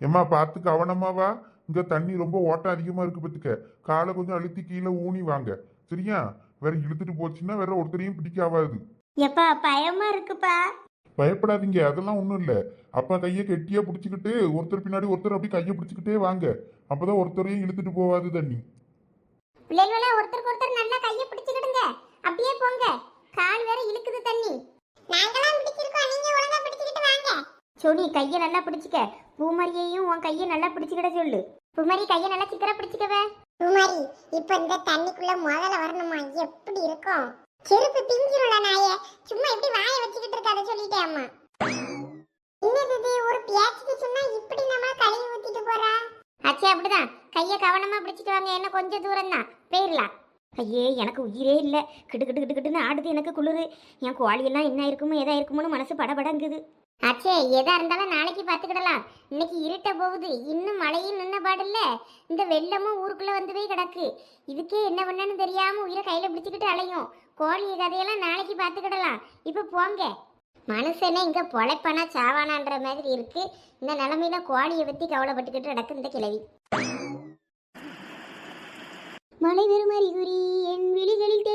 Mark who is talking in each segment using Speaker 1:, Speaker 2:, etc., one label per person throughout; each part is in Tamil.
Speaker 1: ஏம்மா பார்த்து கவனமா வா. இங்க தண்ணி ரொம்ப ஓட்டம் அதிகமா இருக்கு பத்துக்க. காலை கொஞ்சம் அழுத்தி கீழே ஊனி வாங்க. சரியா? வேற இழுத்துட்டு போச்சுன்னா வேற ஒருத்தரையும் பிடிக்க ஆகாது
Speaker 2: எப்பா பயமா இருக்குப்பா.
Speaker 1: பயப்படாதீங்க. அதெல்லாம் ஒன்றும் இல்லை. அப்பா கையை கெட்டியா பிடிச்சிக்கிட்டு ஒருத்தர் பின்னாடி ஒருத்தர் அப்படி கையை பிடிச்சிக்கிட்டே வாங்க. அப்பதான் ஒருத்தரையும் இழுத்துட்டு போகாது தண்ணி.
Speaker 2: பிள்ளைகளே ஒருத்தருக்கு ஒருத்தர் நல்லா கையை பிடிச்சுக்கிடுங்க. அப்படியே போங்க. கால் வேற இழுக்குது தண்ணி. நாங்களாம் பிடிச்சிருக்கோம். நீங்க ஒழுங்கா பிடிச்சுக்கிட்டு வாங்க. சோனி கையை நல்லா பிடிச்சுக்க. பூமாரியையும் உன் கையை நல்லா பிடிச்சுக்கிட சொல்லு. பூமாரி கையை நல்லா சிக்கரா பிடிச்சுக்கவே.
Speaker 3: குமாரி இப்ப இந்த தண்ணிக்குள்ள முதல்ல வரணுமா? எப்படி இருக்கும்? செருப்பு பிஞ்சிரும்ல நாயே. சும்மா எப்படி வாயை வச்சுக்கிட்டு இருக்காத சொல்லிட்டேன் அம்மா. என்னது ஒரு பேச்சுக்கு சொன்னா இப்படி நம்ம கழுவி ஊத்திட்டு போறா?
Speaker 2: அச்சே அப்படிதான். கையை கவனமா பிடிச்சிட்டு வாங்க. என்ன கொஞ்சம் தூரம் தான் போயிடலாம் ஐயே எனக்கு உயிரே இல்லை. கிட்டு கிட்டு கிட்டு கிட்டுன்னு ஆடுது எனக்கு குளிரு. என் கோழியெல்லாம் என்ன இருக்குமோ எதா இருக்குமோன்னு மனசு படபடங்குது. அச்சே எதா இருந்தாலும் நாளைக்கு பார்த்துக்கிடலாம். இன்னைக்கு இருட்ட போகுது. இன்னும் மழையும் நின்ன பாடில்ல. இந்த வெள்ளமும் ஊருக்குள்ள வந்து போய் கிடக்கு. இதுக்கே என்ன பண்ணன்னு தெரியாம உயிரை கையில பிடிச்சிக்கிட்டு அலையும். கோழி கதையெல்லாம் நாளைக்கு பார்த்துக்கிடலாம். இப்போ போங்க. மனுஷனே இங்க பொழைப்பானா சாவானான்ற மாதிரி இருக்கு. இந்த நிலமையில கோழியை பத்தி கவலைப்பட்டுக்கிட்டு நடக்கு இந்த கிழவி. மலை பெருமறி குறி என் விழிகளில்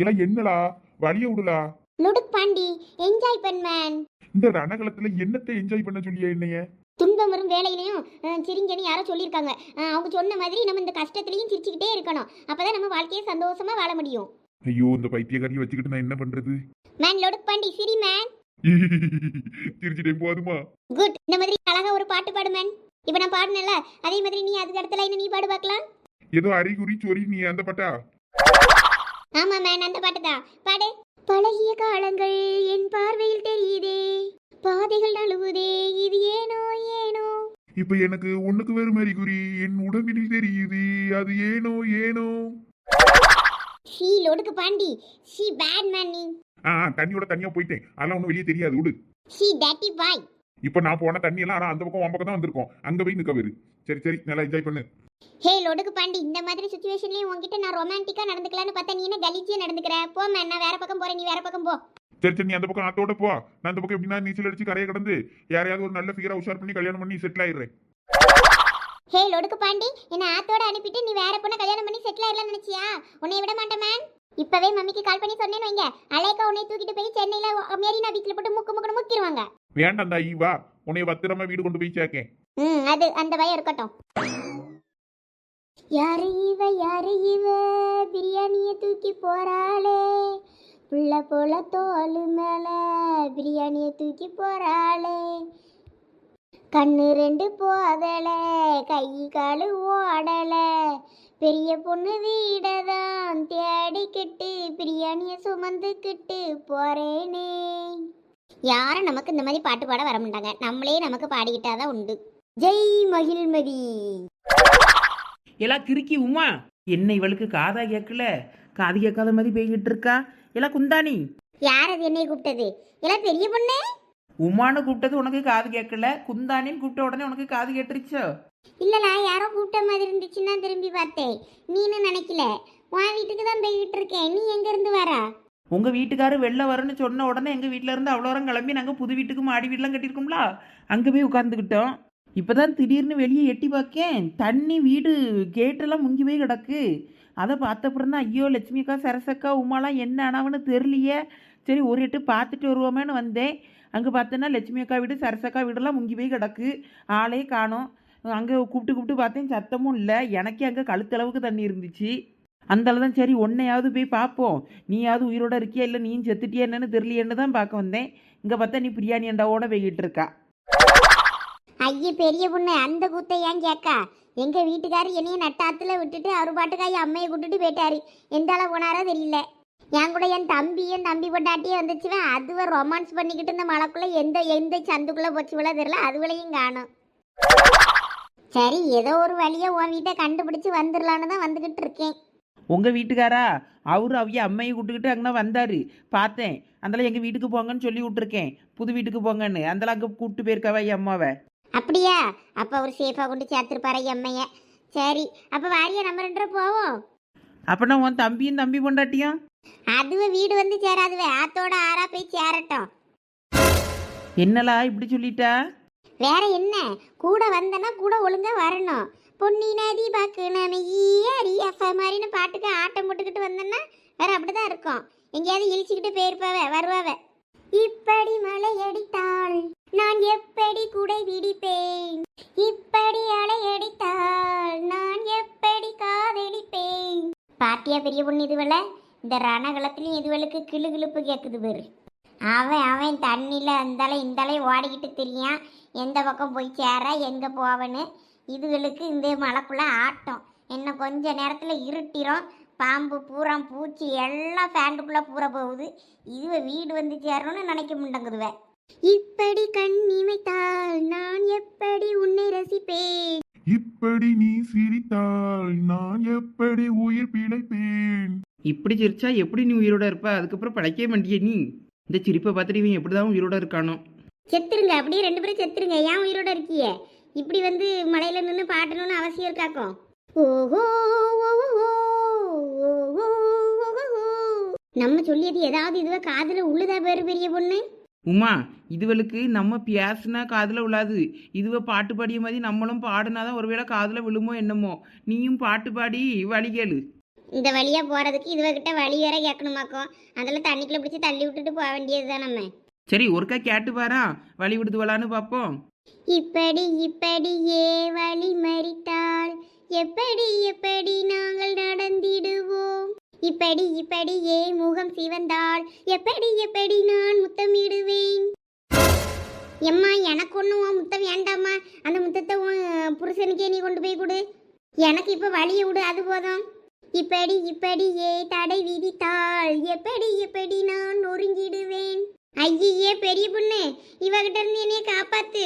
Speaker 1: இல்ல என்னடா? வழிய விடுலா
Speaker 2: லுடுக் பாண்டி என்ஜாய் மேன்
Speaker 1: இந்த ரணகலத்துல என்னத்தை என்ஜாய் பண்ண சொல்லியா என்னைய?
Speaker 2: துன்பம் வரும் வேலையிலையும் சிரிங்கன்னு யாரோ சொல்லியிருக்காங்க. அவங்க சொன்ன மாதிரி நம்ம இந்த கஷ்டத்துலையும் சிரிச்சுக்கிட்டே இருக்கணும். அப்பதான் நம்ம வாழ்க்கையை சந்தோஷமா வாழ முடியும்.
Speaker 1: ஐயோ இந்த பைத்தியக்காரியை வச்சுக்கிட்டு நான் என்ன பண்றது?
Speaker 2: மேன் லொடுக் பாண்டி சிரி மேன்.
Speaker 1: சிரிச்சிட்டே போதுமா?
Speaker 2: குட் இந்த மாதிரி அழகா ஒரு பாட்டு பாடு மேன். இப்போ நான் பாடுனேன்ல அதே மாதிரி நீ அதுக்கு அடுத்த லைன் நீ பாடு பார்க்கலாம்.
Speaker 1: ஏதோ அறிகுறி சொறி நீ அந்த பட்டா?
Speaker 2: ஆமா மேன் அந்த பாட்டு தான். பாடு. பழகிய காலங்கள் என் பார்வையில் தெரியுதே. பாதைகள் நழுவுதே. இது ஏனோ ஏனோ.
Speaker 1: இப்ப எனக்கு ஒண்ணுக்கு வேறு அறிகுறி என் உடம்பினில் தெரியுது. அது ஏனோ ஏனோ.
Speaker 2: She லொடுக்கு Pandi. She bad man நீ.
Speaker 1: ஆ ஆ, தண்ணியோட தனியா போயிட்டேன். அதெல்லாம் ஒன்றும் வெளியே தெரியாது. விடு.
Speaker 2: ஷீ டேட்டி பாய்.
Speaker 1: இப்ப நான் போன தண்ணி எல்லாம் ஆனா அந்த பக்கம் உன் பக்கம் தான் வந்திருக்கோம். அங்க போய் நிக்க வேறு சரி சரி நல்லா என்ஜாய் பண்ணு.
Speaker 2: ஹே லொடுக்கு பாண்டி இந்த மாதிரி சுச்சுவேஷன்லயும் உன்கிட்ட நான் ரொமான்டிக்கா நடந்துக்கலாம்னு பார்த்தா நீ என்ன கலிச்சியா நடந்துக்கிற? போ மேன் நான் வேற பக்கம் போறேன் நீ வேற பக்கம் போ.
Speaker 1: சரி சரி நீ அந்த பக்கம் ஆத்தோட போ. நான் அந்த பக்கம் எப்படின்னா நீச்சல் அடிச்சு கரையை கடந்து யாரையாவது ஒரு நல்ல ஃபிகரா உஷார் பண்ணி கல்யாணம் பண்ணி செட்டில் ஆயிடுறேன்.
Speaker 2: ஹே லொடுக்கு பாண்டி என்ன ஆத்தோட அனுப்பிட்டு நீ வேற பொண்ணை கல்யாணம் பண்ணி செட்டில் ஆயிடலாம் நினைச்சியா? உன்னை விட மாட்டேன் மேன் இப்பவே மம்மிக்கு கால் பண்ணி சொன்னேன்னு வைங்க. அலேக்கா உன்னை தூக்கிட்டு போய் சென்னையில மெரினா பீச்ல போட்டு முக்கு முக்குன்னு முக்கிடுவாங்க
Speaker 1: வேண்டாம் தாயி வா. உன்னை பத்திரமா வீடு கொண்டு போய் சேர்க்கேன்.
Speaker 2: ம் அது அந்த பயம் இருக்கட்டும். யாரு இவ யாரு இவ? பிரியாணிய தூக்கி போறாளே. புள்ள போல தோல் மேல பிரியாணிய தூக்கி போறாளே. கண்ணு ரெண்டு போதல கை காலு ஓடல. பெரிய பொண்ணு வீடதான் தேடிக்கிட்டு பிரியாணிய சுமந்துக்கிட்டு போறேனே. யாரும் நமக்கு இந்த மாதிரி பாட்டு பாட வர மாட்டாங்க. நம்மளே நமக்கு பாடிக்கிட்டாதான் உண்டு. ஜெய் மகிழ்மதி.
Speaker 4: எல்லாம் கிறுக்கி உமா என்ன இவளுக்கு காதா கேட்கல? காது கேட்காத மாதிரி போய்கிட்டு இருக்கா? எல்லாம் குந்தாணி.
Speaker 2: யார் அது என்னை கூப்பிட்டது? எல்லாம் பெரிய பொண்ணு?
Speaker 4: உமான்னு கூப்பிட்டது உனக்கு காது கேட்கல? குந்தாணின்னு கூப்பிட்ட உடனே உனக்கு காது கேட்டுருச்சோ?
Speaker 2: இல்லலா யாரோ கூப்பிட்ட மாதிரி இருந்துச்சுன்னா திரும்பி பார்த்தேன். நீனு நினைக்கல. உன் வீட்டுக்கு தான் போய்கிட்டு இருக்கேன். நீ எங்க இருந்து வரா?
Speaker 4: உங்க வீட்டுக்காரர் வெளில வரேன்னு சொன்ன உடனே எங்க வீட்ல இருந்து அவ்வளோ வரம் கிளம்பி நாங்க புது வீட்டுக்கு மாடி வீடுலாம் கட்டியிருக்கோம்ல அங்க போய் உட்காந்துக்கிட்டோம் இப்பதான் திடீர்னு வெளியே எட்டி பார்க்கேன் தண்ணி வீடு கேட்டெல்லாம் முங்கி போய் கிடக்கு. அதை பார்த்தப்புறம் தான் ஐயோ லட்சுமி அக்கா சரசக்கா உமாலாம் என்ன ஆனாவன்னு தெரியலையே. சரி ஒரு எட்டு பார்த்துட்டு வருவோமேன்னு வந்தேன். அங்கே பார்த்தோன்னா லட்சுமி அக்கா வீடு சரசக்கா வீடெல்லாம் முங்கி போய் கிடக்கு. ஆளே காணும். அங்கே கூப்பிட்டு கூப்பிட்டு பார்த்தேன் சத்தமும் இல்லை. எனக்கே அங்கே கழுத்தளவுக்கு தண்ணி இருந்துச்சு. அந்தால தான் சரி ஒன்னையாவது போய் பார்ப்போம். நீயாவது உயிரோட இருக்கியா இல்லை நீயும் செத்துட்டியா என்னன்னு தெரியலையேன்னு தான் பார்க்க வந்தேன். இங்கே பார்த்தா நீ பிரியாணி அண்டாவோட போய்கிட்டு இருக்கா.
Speaker 2: ஐயோ பெரிய பொண்ணு அந்த கூத்தை ஏன் கேட்கா? எங்கள் வீட்டுக்காரர் என்னையும் நட்டாத்தில் விட்டுட்டு அவர் பாட்டுக்காய் அம்மையை கூட்டுட்டு போயிட்டாரு. எந்த போனாரோ தெரியல. என் கூட என் தம்பியும் தம்பி பொண்டாட்டியும் வந்துச்சுவேன் அதுவ ரொமான்ஸ் பண்ணிக்கிட்டு இந்த மலைக்குள்ள எந்த எந்த சந்துக்குள்ள போச்சுவளோ தெரியல அதுவளையும் காணும். சரி ஏதோ ஒரு வழியா உன் வீட்டை கண்டுபிடிச்சு வந்துடலான்னு தான் வந்துகிட்டு இருக்கேன்.
Speaker 4: உங்கள் வீட்டுக்காரா? அவரு அவைய அம்மையை கூப்பிட்டுக்கிட்டு அங்கே வந்தார். பார்த்தேன். அதெல்லாம் எங்கள் வீட்டுக்கு போங்கன்னு சொல்லி விட்டுருக்கேன். புது வீட்டுக்கு போங்கன்னு. அதெல்லாம் அங்கே கூப்பிட்டு போயிருக்காவா என் அம்மாவை?
Speaker 2: அப்படியா? அப்ப அவர் சேஃபா கொண்டு சேர்த்துருப்பாரு எம்மைய சரி அப்ப வாரியா நம்ம ரெண்டு பேரும் போவோம்.
Speaker 4: அப்போனா உன் தம்பியும் தம்பி பொண்டாட்டியும்?
Speaker 2: அதுவே வீடு வந்து சேராதுவே. ஆத்தோட ஆறா போய் சேரட்டும்.
Speaker 4: என்னலா இப்படி சொல்லிட்டா?
Speaker 2: வேற என்ன? கூட வந்தனா கூட ஒழுங்கா வரணும். பொன்னி நதி அரியஃப மாதிரின்னு பாட்டுக்கு ஆட்டம் போட்டுக்கிட்டு வந்தேன்னா வேற அப்படிதான் இருக்கும். எங்கேயாவது இழிச்சுக்கிட்டு போயிருப்பாவ வருவாவ. இப்படி மழை அடித்தாள் நான் எப்படி குடை பிடிப்பேன் இப்படி அலை அடித்தாள் நான் எப்படி காதலிப்பேன்? பாட்டியா பெரிய பொண்ணு இதுவல இந்த ரணகலத்துலயும் இதுவளுக்கு கிளு கிளுப்பு கேக்குது பேரு. அவன் அவன் தண்ணியில் அந்தாலே இந்தாலே ஓடிக்கிட்டு தெரியான். எந்த பக்கம் போய் சேர எங்கே போவன்னு. இதுகளுக்கு இந்த மழைக்குள்ள ஆட்டம். என்ன கொஞ்ச நேரத்தில் இருட்டிரும். பாம்பு பூரா பூச்சி எல்லாம் ஃபேண்டுக்குள்ளே பூர போகுது. இதுவ வீடு வந்து சேரணும்னு நினைக்க முண்டங்குதுவ இப்படி கண் இமைத்தால் நான் எப்படி உன்னை ரசிப்பேன்?
Speaker 1: இப்படி நீ சிரித்தால் நான் எப்படி உயிர் பிழைப்பேன்?
Speaker 4: இப்படி சிரிச்சா எப்படி நீ உயிரோட இருப்ப? அதுக்கப்புறம் பழைக்கவே மாட்டியே நீ. இந்த சிரிப்பை பார்த்துட்டு இவன் எப்படிதான் உயிரோட இருக்கானோ.
Speaker 2: செத்துருங்க அப்படியே ரெண்டு பேரும் செத்துருங்க. ஏன் உயிரோட இருக்கியே? இப்படி வந்து மலையில நின்று பாட்டணும்னு அவசியம் இருக்காக்கும் ஓஹோ. நம்ம சொல்லியது ஏதாவது இதுவா காதுல உள்ளதா பேரு பெரிய பொண்ணு?
Speaker 4: உமா இதுவளுக்கு நம்ம பேசுனா காதில் விழாது இதுவ பாட்டு பாடிய மாதிரி நம்மளும் பாடினாதான் ஒருவேளை காதில் விழுமோ என்னமோ. நீயும் பாட்டு பாடி வழி கேளு.
Speaker 2: இந்த வழியா போறதுக்கு இதுவகிட்ட வழி வேற கேட்கணுமாக்கும் அதில் தண்ணிக்குள்ள பிடிச்சி தள்ளி விட்டுட்டு போக வேண்டியதுதான் நம்ம.
Speaker 4: சரி ஒருக்கா கேட்டு பாரா. வழி விடுதுவலான்னு பார்ப்போம்
Speaker 2: இப்படி இப்படியே வழி மறித்தால் எப்படி எப்படி நாங்கள் நடந்திடுவோம்? இப்படி இப்படியே முகம் சிவந்தால் எப்படி எப்படி நான் முத்தமிடுவேன்? எம்மா எனக்கு ஒன்றும் உன் முத்தம் வேண்டாம்மா. அந்த முத்தத்தை உன் புருஷனுக்கே நீ கொண்டு போய் கொடு. எனக்கு இப்போ வழியை விடு அது போதும். இப்படி இப்படியே தடை விதித்தால் எப்படி எப்படி நான் நொறுங்கிடுவேன்? ஐயே பெரிய பொண்ணு இவகிட்ட இருந்து என்னைய காப்பாத்து.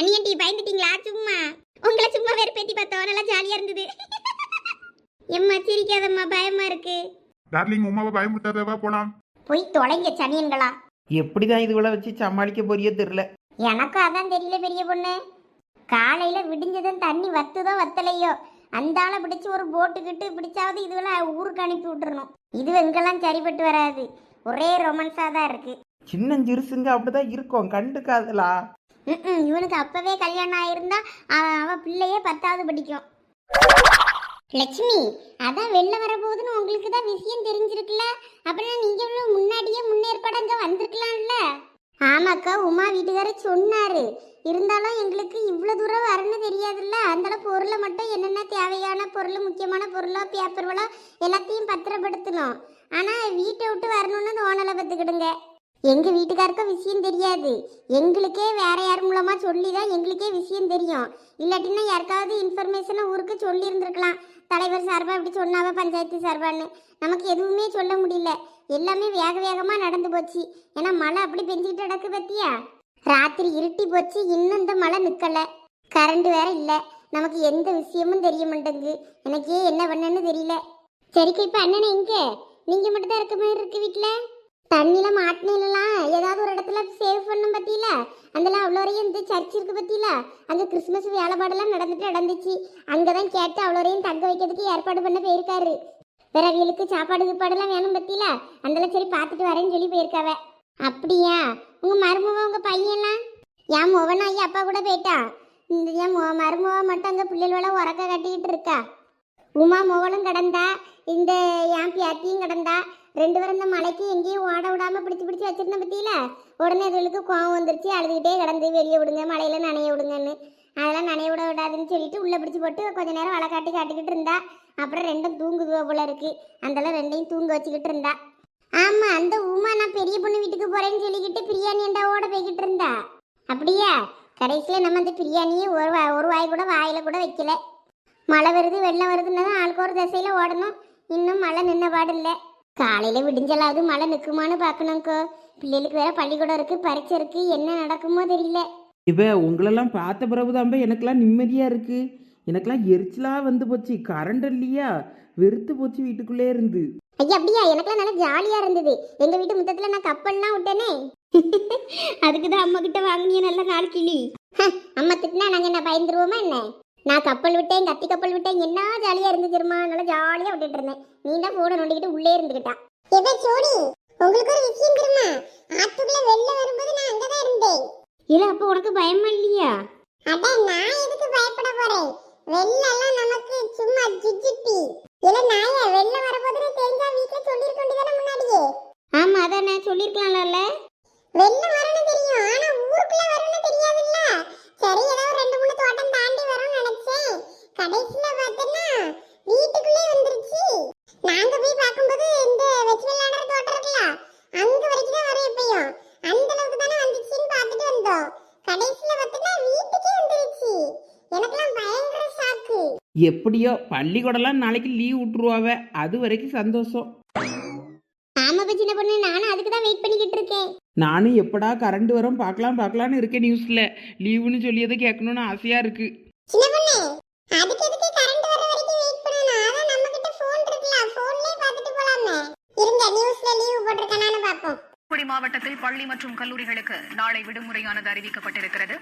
Speaker 2: அனியன்டி பயந்துட்டீங்களா? சும்மா. உங்களை சும்மா வெறுப்பேத்தி பார்த்தோம். நல்லா ஜாலியா இருந்தது. எம்மா சிரிக்காதம்மா பயமா இருக்கு.
Speaker 1: டார்லிங் உமாவை பயமுறுத்தாதவா போலாம்.
Speaker 2: போய் தொலைங்க சனியன்களா.
Speaker 4: எப்படிதான் இதுவளை வச்சு சமாளிக்க போறியோ தெரில
Speaker 2: எனக்கும் அதான் தெரியல பெரிய பொண்ணு. காலையில விடிஞ்சதும் தண்ணி வத்துதோ வத்தலையோ. அந்த ஆளை பிடிச்சி ஒரு போட்டுக்கிட்டு பிடிச்சாவது இதுவெல்லாம் ஊருக்கு அனுப்பி விட்டுறணும். இது எங்கெல்லாம் சரிப்பட்டு வராது. ஒரே ரொமான்ஸா தான் இருக்கு.
Speaker 4: சின்னஞ்சிறுசுங்க அப்படிதான் இருக்கும். கண்டுக்காதலா?
Speaker 2: இவனுக்கு அப்பவே கல்யாணம் ஆயிருந்தா அவ- பிள்ளையே பத்தாவது படிக்கும். லட்சுமி அதான் வெளில வரப்போகுதுன்னு உங்களுக்கு தான் விஷயம் தெரிஞ்சிருக்குல்ல? அப்புறம் நீங்க இவ்வளவு முன்னாடியே முன்னேற்பாடங்க வந்திருக்கலாம்ல? ஆமாக்கா உமா வீட்டுக்காரர் சொன்னாரு. இருந்தாலும் எங்களுக்கு இவ்வளோ தூரம் வரணும்னு தெரியாதுல்ல? அதனால பொருளை மட்டும் என்னென்ன தேவையான பொருள் முக்கியமான பொருளோ பேப்பர்களோ எல்லாத்தையும் பத்திரப்படுத்தணும். ஆனால் வீட்டை விட்டு வரணும்னு தோணலை பார்த்துக்கிடுங்க. எங்கள் வீட்டுக்காருக்கும் விஷயம் தெரியாது. எங்களுக்கே வேற யார் மூலமாக சொல்லி தான் எங்களுக்கே விஷயம் தெரியும். இல்லாட்டினா யாருக்காவது இன்ஃபர்மேஷனை ஊருக்கு சொல்லியிருந்துருக்கலாம். தலைவர் சார்பா இப்படி சொன்னாவ பஞ்சாயத்து சார்பான்னு. நமக்கு எதுவுமே சொல்ல முடியல. எல்லாமே வேக வேகமா நடந்து போச்சு. ஏன்னா மழை அப்படி பெஞ்சிக்கிட்டு கிடக்கு பத்தியா? ராத்திரி இருட்டி போச்சு இன்னும் இந்த மழை நிக்கல. கரண்ட் வேற இல்ல. நமக்கு எந்த விஷயமும் தெரிய மாட்டேங்குது. எனக்கே என்ன பண்ணன்னு தெரியல. சரிக்கு இப்ப அண்ணனை எங்க? நீங்க மட்டும் தான் இருக்க மாதிரி இருக்கு வீட்டுல தண்ணியில மாட்டினலாம் ஏதாவது ஒரு இடத்துல சேவ் பண்ணும் பத்தியில? அதெல்லாம் அவ்வளோ வரையும் இந்த சர்ச் இருக்கு பத்தியில? அங்க கிறிஸ்மஸ் வேலைப்பாடெல்லாம் நடந்துட்டு நடந்துச்சு. அங்கதான் கேட்டு அவ்வளோ வரையும் தங்க வைக்கிறதுக்கு ஏற்பாடு பண்ண போயிருக்காரு. வேற சாப்பாடு கீப்பாடெல்லாம் வேணும் பத்தியில? அதெல்லாம் சரி பார்த்துட்டு வரேன்னு சொல்லி போயிருக்காவ. அப்படியா? உங்க மருமக உங்க பையன்லாம்? என் முவனா ஐயா அப்பா கூட போயிட்டா? இந்த என் மருமக மருமவ மட்டும் அங்கே பிள்ளைகளோட உறக்க கட்டிக்கிட்டு இருக்கா? உமா முவலும் கிடந்தா இந்த என் பியாத்தியும் கிடந்தா ரெண்டு பேரும் இந்த மலைக்கு எங்கேயும் ஓட விடாம பிடிச்சு பிடிச்சி வச்சிருந்த பத்தியில? உடனே அதுகளுக்கு கோவம் வந்துருச்சு அழுதுகிட்டே கிடந்து வெளியே விடுங்க மலையில நனைய விடுங்கன்னு. அதெல்லாம் நனைய விட விடாதுன்னு சொல்லிட்டு உள்ள பிடிச்சி போட்டு கொஞ்ச நேரம் வலை காட்டி காட்டிக்கிட்டு இருந்தா. அப்புறம் ரெண்டும் தூங்குதுவோ போல இருக்கு. அதெல்லாம் ரெண்டையும் தூங்க வச்சுக்கிட்டு இருந்தா. ஆமா அந்த உமா நான் பெரிய பொண்ணு வீட்டுக்கு போறேன்னு சொல்லிக்கிட்டு பிரியாணி அண்டாவோட போய்கிட்டு இருந்தா. அப்படியா? கடைசியில நம்ம அந்த பிரியாணியை ஒரு வா- ஒரு வாய் கூட வாயில கூட வைக்கல. மழை வருது வெள்ளம் வருதுன்னு தான் ஆளுக்கு ஒரு திசையில ஓடணும். இன்னும் மழை நின்ன பாடு இல்லை. காலையில விடிஞ்சலாவது மழை நிற்குமான்னு பார்க்கணும்க்கோ பிள்ளைகளுக்கு வேற பள்ளிக்கூடம் இருக்கு பரீட்சை இருக்கு என்ன நடக்குமோ தெரியல.
Speaker 4: இவ உங்களெல்லாம் பார்த்த பிறகுதான்ப எனக்கெல்லாம் நிம்மதியா இருக்கு. எனக்கெல்லாம் எரிச்சலா வந்து போச்சு. கரண்ட் இல்லையா? வெறுத்து போச்சு வீட்டுக்குள்ளே இருந்து.
Speaker 2: ஐயா அப்படியா? எனக்குலாம் நல்லா ஜாலியா இருந்தது. எங்க வீட்டு முத்தத்துல நான் கப்பல்லாம் விட்டேனே. அதுக்கு தான் அம்மா கிட்ட வாங்கினிய நல்ல நாள் கிளி. அம்மா திட்டினா நாங்க என்ன பயந்துருவோமா என்ன? நான் கப்பல் விட்டேன் கத்தி கப்பல் விட்டேன். என்ன ஜாலியா இருந்து தெரியுமா? நல்லா ஜாலியா விட்டுட்டு இருந்தேன். நீ தான் போன நோண்டிக்கிட்டு உள்ளே இருந்துகிட்டா.
Speaker 3: எதை சோடி உங்களுக்கு ஒரு விஷயம் தெரியுமா? ஆத்துக்குள்ள வெளில வரும்போது நான் அங்கதான் இருந்தேன்.
Speaker 2: இல்ல அப்போ உனக்கு பயமா இல்லையா?
Speaker 3: அட நான் எதுக்கு பயப்பட போறேன்? வெள்ளெல்லாம் நமக்கு சும்மா ஜிஜிபி இல்ல நாய வெள்ள வரப்போதுன்னு தெரிஞ்சா வீட்ல சொல்லிருக்க வேண்டியதானே முன்னாடியே?
Speaker 2: ஆமா அதான் நான் சொல்லியிருக்கலாம்ல
Speaker 3: வெள்ள வரும்னு தெரியும் ஆனா ஊருக்குள்ள வரும்னு தெரியாதுல்ல? சரி ஏதோ ரெண்டு மூணு தோட்டம் தாண்டி வரும்னு நினைச்சேன். கடைசியில பார்த்தேன்னா வீட்டுக்குள்ளே வந்துருச்சு. நாங்க போய் பார்க்கும்போது இந்த வெச்சு விளையாடுற தோட்டம் இருக்குல்ல அங்க வரைக்கும் தான் வரும் எப்பயும் அந்த அளவுக்கு தானே வந்துச்சுன்னு பார்த்துட்டு வந்தோம். கடைசியில பார்த்தேன்னா வீட்டுக்கே வந்துருச்சு. எனக்கெல்லாம் பயங்கர ஷாக்கு
Speaker 4: எப்படியோ பள்ளிக்கூடம்லாம் நாளைக்கு லீவ் விட்டுருவாவ. அது வரைக்கும் சந்தோஷம்.
Speaker 2: ஆமாப்பா சின்ன பொண்ணு. நானும் அதுக்கு தான் வெயிட் பண்ணிக்கிட்டு இருக்கேன்.
Speaker 4: நானும் எப்படா கரண்ட் வரும் பார்க்கலாம் பார்க்கலான்னு இருக்கேன் நியூஸில் லீவுன்னு சொல்லியதை கேட்கணும்னு ஆசையாக இருக்குது
Speaker 3: சின்ன பொண்ணு அதுக்கு எதுக்கு கரண்ட் வர வரைக்கும் வெயிட் பண்ணணும்? அதான் நம்ம கிட்ட ஃபோன் இருக்குல்ல ஃபோன்லயே பார்த்துட்டு போலாமே. இருங்க நியூஸ்ல லீவ் போட்டிருக்கானான்னு பாப்போம்
Speaker 5: தூத்துக்குடி மாவட்டத்தில் பள்ளி மற்றும் கல்லூரிகளுக்கு நாளை விடுமுறையானது அறிவிக்கப்பட்டிருக்கிறது.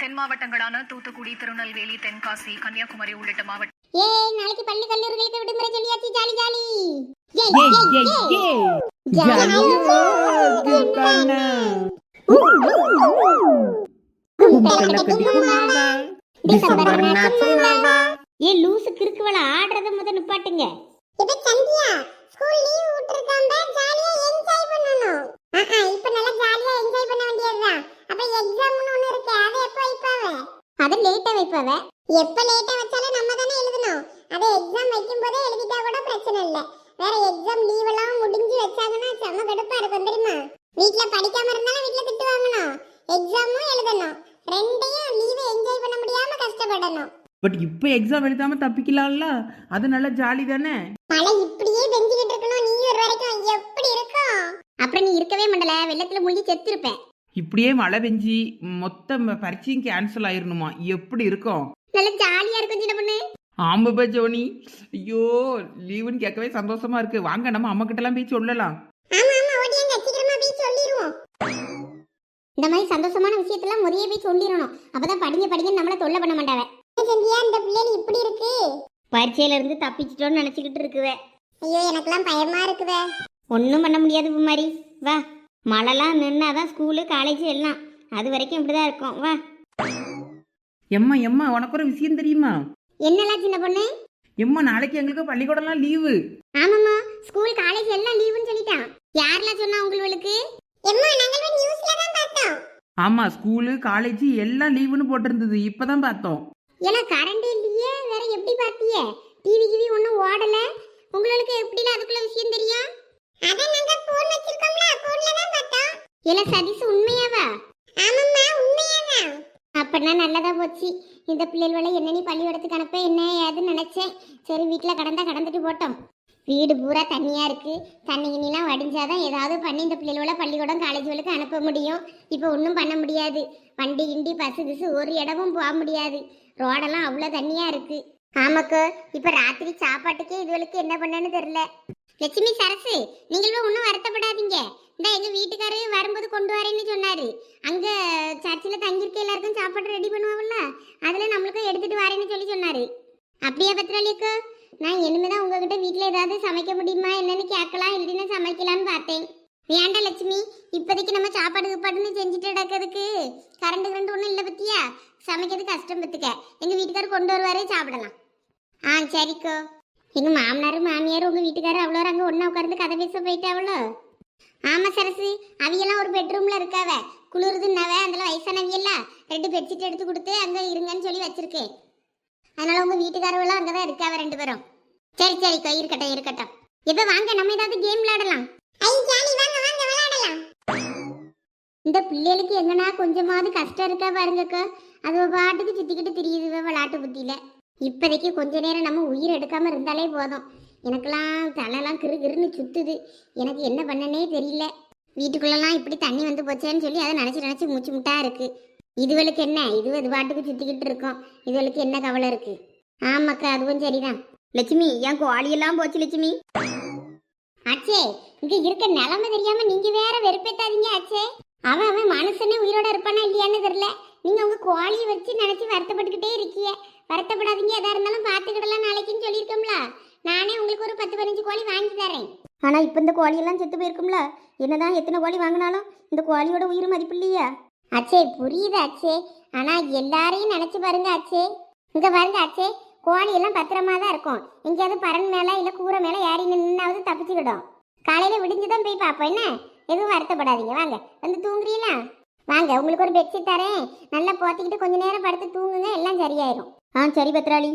Speaker 5: தென் மாவட்டங்களான தூத்துக்குடி திருநெல்வேலி தென்காசி கன்னியாகுமரி உள்ளிட்ட மாவட்ட
Speaker 2: ஏய் நாளைக்கு பள்ளி கல்லூரிகளுக்கு விடுமுறை சொல்லியாச்சு ஜாலி? ஏய் லூசு கிறுக்குவல ஆடுறத முத நிப்பாட்டுங்க.
Speaker 3: இப்ப சந்தியா? ஸ்கூல் லீவ் விட்டுருக்காங்க ஜாலியா என்ஜாய் பண்ணணும். ஆஹா இப்ப நல்லா ஜாலியா என்ஜாய் பண்ண வேண்டியதுதான் அப்ப எக்ஸாம்னு ஒண்ணு இருக்கு அது எப்ப வைப்பாவ?
Speaker 2: அத லேட்டா வைப்பாவ?
Speaker 3: எப்ப லேட்டா வச்சாலும் நம்ம தானே எழுதணும். அதை எக்ஸாம் வைக்கும் போதே எழுதிட்டா கூட பிரச்சனை இல்ல. வேற எக்ஸாம் லீவ் எல்லாம் முடிஞ்சு வச்சாங்கன்னா செம கடுப்பா இருக்கும் தெரியுமா? வீட்ல படிக்காம இருந்தாலும் வீட்ல திட்டு வாங்கணும். எக்ஸாமும் எழுதணும். ரெண்டையும் லீவை என்ஜாய் பண்ண முடியாம கஷ்டப்படணும்.
Speaker 4: பட் இப்போ எக்ஸாம் எழுதாம தப்பிக்கலாம்ல? அது நல்ல ஜாலி தானே?
Speaker 3: மழை இப்படியே பெஞ்சுக்கிட்டு இருக்கணும். நீ ஒரு வரைக்கும் எப்படி இருக்கும்
Speaker 2: அப்புறம் நீ இருக்கவே மாட்டல. வெள்ளத்துல முழுகி செத்து
Speaker 4: இப்படியே மழை பெஞ்சி மொத்த ம- பரீட்சையும் கேன்சல் ஆயிருணுமா? எப்படி இருக்கும்?
Speaker 2: நல்ல ஜாலியா இருக்கும் சின்ன பொண்ணு.
Speaker 4: ஆமாப்பா ஜோனி. ஐயோ லீவுன்னு கேட்கவே சந்தோஷமா இருக்கு. வாங்க நம்ம அம்மா போய் சொல்லலாம்.
Speaker 3: ஓடியாங்க சீக்கிரமா போய் சொல்லிடுவோம்
Speaker 2: இந்த மாதிரி சந்தோஷமான விஷயத்தெல்லாம் முறையே போய் சொல்லிடணும். அப்பதான் படிங்க படிங்க நம்மள தொல்லை பண்ண மாட்டாவ.
Speaker 3: சந்தியா இந்த பிள்ளைகள் இப்படி இருக்கு.
Speaker 2: பரீட்சையில இருந்து தப்பிச்சிட்டோம்னு நினைச்சுக்கிட்டு இருக்குவே.
Speaker 3: ஐயோ எனக்கெல்லாம் பயமா இருக்குதே
Speaker 2: ஒன்றும் பண்ண முடியாது மாதிரி வா. மழைலாம் நின்னாதான் ஸ்கூலு காலேஜ் எல்லாம். அது வரைக்கும் இப்படிதான் இருக்கும். வா.
Speaker 4: எம்மா எம்மா உனக்கு ஒரு விஷயம் தெரியுமா?
Speaker 2: என்னலாம் சின்ன பொண்ணு?
Speaker 4: எம்மா நாளைக்கு எங்களுக்கு பள்ளிக்கூடம்லாம் லீவு.
Speaker 2: ஆமாம்மா. ஸ்கூல் காலேஜ் எல்லாம் லீவுன்னு சொல்லிட்டான். யாரெல்லாம் சொன்னா உங்களுக்கு?
Speaker 3: எம்மா நாங்கள் நியூஸ்ல தான் பார்த்தோம்.
Speaker 4: ஆமா ஸ்கூலு காலேஜ் எல்லாம் லீவுன்னு போட்டிருந்தது. இப்பதான் பார்த்தோம்.
Speaker 2: ஏன்னா கரண்ட் இல்லையே வேற எப்படி பார்த்தியே? டிவி கிவி ஒன்றும் ஓடல. உங்களுக்கு எப்படிலாம் அதுக்குள்ள விஷயம் தெரியும்?
Speaker 3: அத நாங்க போன் வச்சிருக்கோம்ல போன்ல தான் பார்த்தோம்.
Speaker 2: ஏன்னா சதீஷ் உண்மையாவா?
Speaker 3: ஆமாம்மா உண்மையாதான்.
Speaker 2: அப்படின்னா நல்லதா போச்சு. இந்த பிள்ளைகள என்ன நீ பள்ளிக்கூடத்துக்கு அனுப்ப என்ன ஏதுன்னு நினைச்சேன்? சரி வீட்டில் கடந்தா கடந்துட்டு போட்டோம். வீடு பூரா தண்ணியா இருக்கு. தண்ணி கிண்ணிலாம் வடிஞ்சாதான் ஏதாவது பண்ணி இந்த பிள்ளைகள பள்ளிக்கூடம் காலேஜுகளுக்கு அனுப்ப முடியும். இப்போ ஒன்றும் பண்ண முடியாது. வண்டி கிண்டி பஸ்ஸு கிசு ஒரு இடமும் போக முடியாது. ரோடெல்லாம் அவ்வளோ தண்ணியா இருக்கு. ஆமாக்கு இப்போ ராத்திரி சாப்பாட்டுக்கே இதுவளுக்கு என்ன பண்ணனு தெரியல. லட்சுமி சரசு நீங்களும் ஒன்றும் வருத்தப்படாதீங்க. இந்த எங்க வீட்டுக்காரரு வரும்போது கொண்டு வரேன்னு சொன்னாரு. அங்க சர்ச்சில் தங்கியிருக்க எல்லாருக்கும் சாப்பாடு ரெடி பண்ணுவாங்கல்ல அதில் நம்மளுக்கும் எடுத்துட்டு வரேன்னு சொல்லி சொன்னாரு. அப்படியே பத்திராளியக்கா நான் இனிமேதான் உங்ககிட்ட வீட்டில் ஏதாவது சமைக்க முடியுமா என்னன்னு கேட்கலாம் இல்லைன்னா சமைக்கலான்னு பார்த்தேன். வேண்டாம் லட்சுமி இப்போதைக்கு நம்ம சாப்பாடு கீப்பாடுன்னு செஞ்சுட்டு கிடக்கிறதுக்கு கரண்ட் கரண்ட் ஒன்றும் இல்லை பத்தியா? சமைக்கிறது கஷ்டம் பத்துக்க. எங்க வீட்டுக்காரர் கொண்டு வருவாரே சாப்பிடலாம். ஆ சரிக்கோ. எங்க மாமனார் மாமியார் உங்க வீட்டுக்காரர் அவ்வளோ அங்கே ஒன்றா உட்காந்து கதை பேச போயிட்டாவளோ ஆமா சரசு. அவியெல்லாம் ஒரு பெட்ரூம்ல இருக்காவ. குளிருதுன்னாவ அதில் வயசானவியல்ல. ரெண்டு பெட்ஷீட் எடுத்து கொடுத்து அங்க இருங்கன்னு சொல்லி வச்சிருக்கேன். அதனால உங்க வீட்டுக்காரவெல்லாம் அங்கதான் இருக்காவ ரெண்டு பேரும். சரி சரிக்கா. இருக்கட்டும் இருக்கட்டும். இப்போ வாங்க நம்ம ஏதாவது கேம் விளையாடலாம்.
Speaker 3: ஐ ஜாலி வாங்க. விளையாடலாம்
Speaker 2: இந்த பிள்ளைகளுக்கு எங்கன்னா கொஞ்சமாவது கஷ்டம் இருக்கா பாருங்கக்கா. அது பாட்டுக்கு சுத்திக்கிட்டு தெரியுது விளாட்டு புத்தியில. இப்போதைக்கு கொஞ்ச நேரம் நம்ம உயிர் எடுக்காம இருந்தாலே போதும். எனக்கெல்லாம் தலைலாம் கிரு கிருன்னு சுத்துது. எனக்கு என்ன பண்ணனே தெரியல. வீட்டுக்குள்ளெல்லாம் இப்படி தண்ணி வந்து போச்சேன்னு சொல்லி அதை நினச்சி நினச்சி மூச்சு முட்டா இருக்கு. இதுவளுக்கு என்ன? இது அது பாட்டுக்கு சுத்திக்கிட்டு இருக்கோம். இதுவளுக்கு என்ன கவலை இருக்கு? ஆமாக்கா அதுவும் சரிதான். லட்சுமி என் கோழியெல்லாம் போச்சு லட்சுமி. அச்சே இங்க இருக்க நிலைமை தெரியாம நீங்க வேற வெறுப்பேத்தாதீங்க அச்சே. அவன் அவன் மனுஷனே உயிரோட இருப்பானா இல்லையான்னு தெரியல. நீங்க உங்க கோழியை வச்சு நினைச்சு வருத்தப்பட்டுக்கிட்டே இருக்கீங்க. வருத்தப்படாதீங்க. எதா இருந்தாலும் பார்த்துக்கிடலாம் நாளைக்குன்னு சொல்லியிருக்கோம்ல. நானே உங்களுக்கு ஒரு பத்து பதினஞ்சு கோழி வாங்கி தரேன். ஆனா இப்போ இந்த கோழியெல்லாம் செத்து போயிருக்கும்ல. என்னதான் எத்தனை கோழி வாங்கினாலும் இந்த கோழியோட உயிர் மதிப்பு இல்லையா. அச்சே புரியுது அச்சே. ஆனா எல்லாரையும் நினைச்சு பாருங்க அச்சே. இங்க பாருங்க அச்சே. கோழி எல்லாம் பத்திரமா தான் இருக்கும். எங்கேயாவது பறன் மேல இல்ல கூரை மேல ஏறி நின்னாவது தப்பிச்சுக்கிடும். காலையில விடிஞ்சுதான் போய் பார்ப்போம். என்ன? எதுவும் வருத்தப்படாதீங்க. வாங்க வந்து தூங்குறீங்களா? வாங்க உங்களுக்கு ஒரு பெட்ஷீட் தரேன். நல்லா போத்திக்கிட்டு கொஞ்ச நேரம் படுத்து தூங்குங்க. எல்லாம் சரியாயிரும்.
Speaker 6: ஆ சரி பத்ராளி.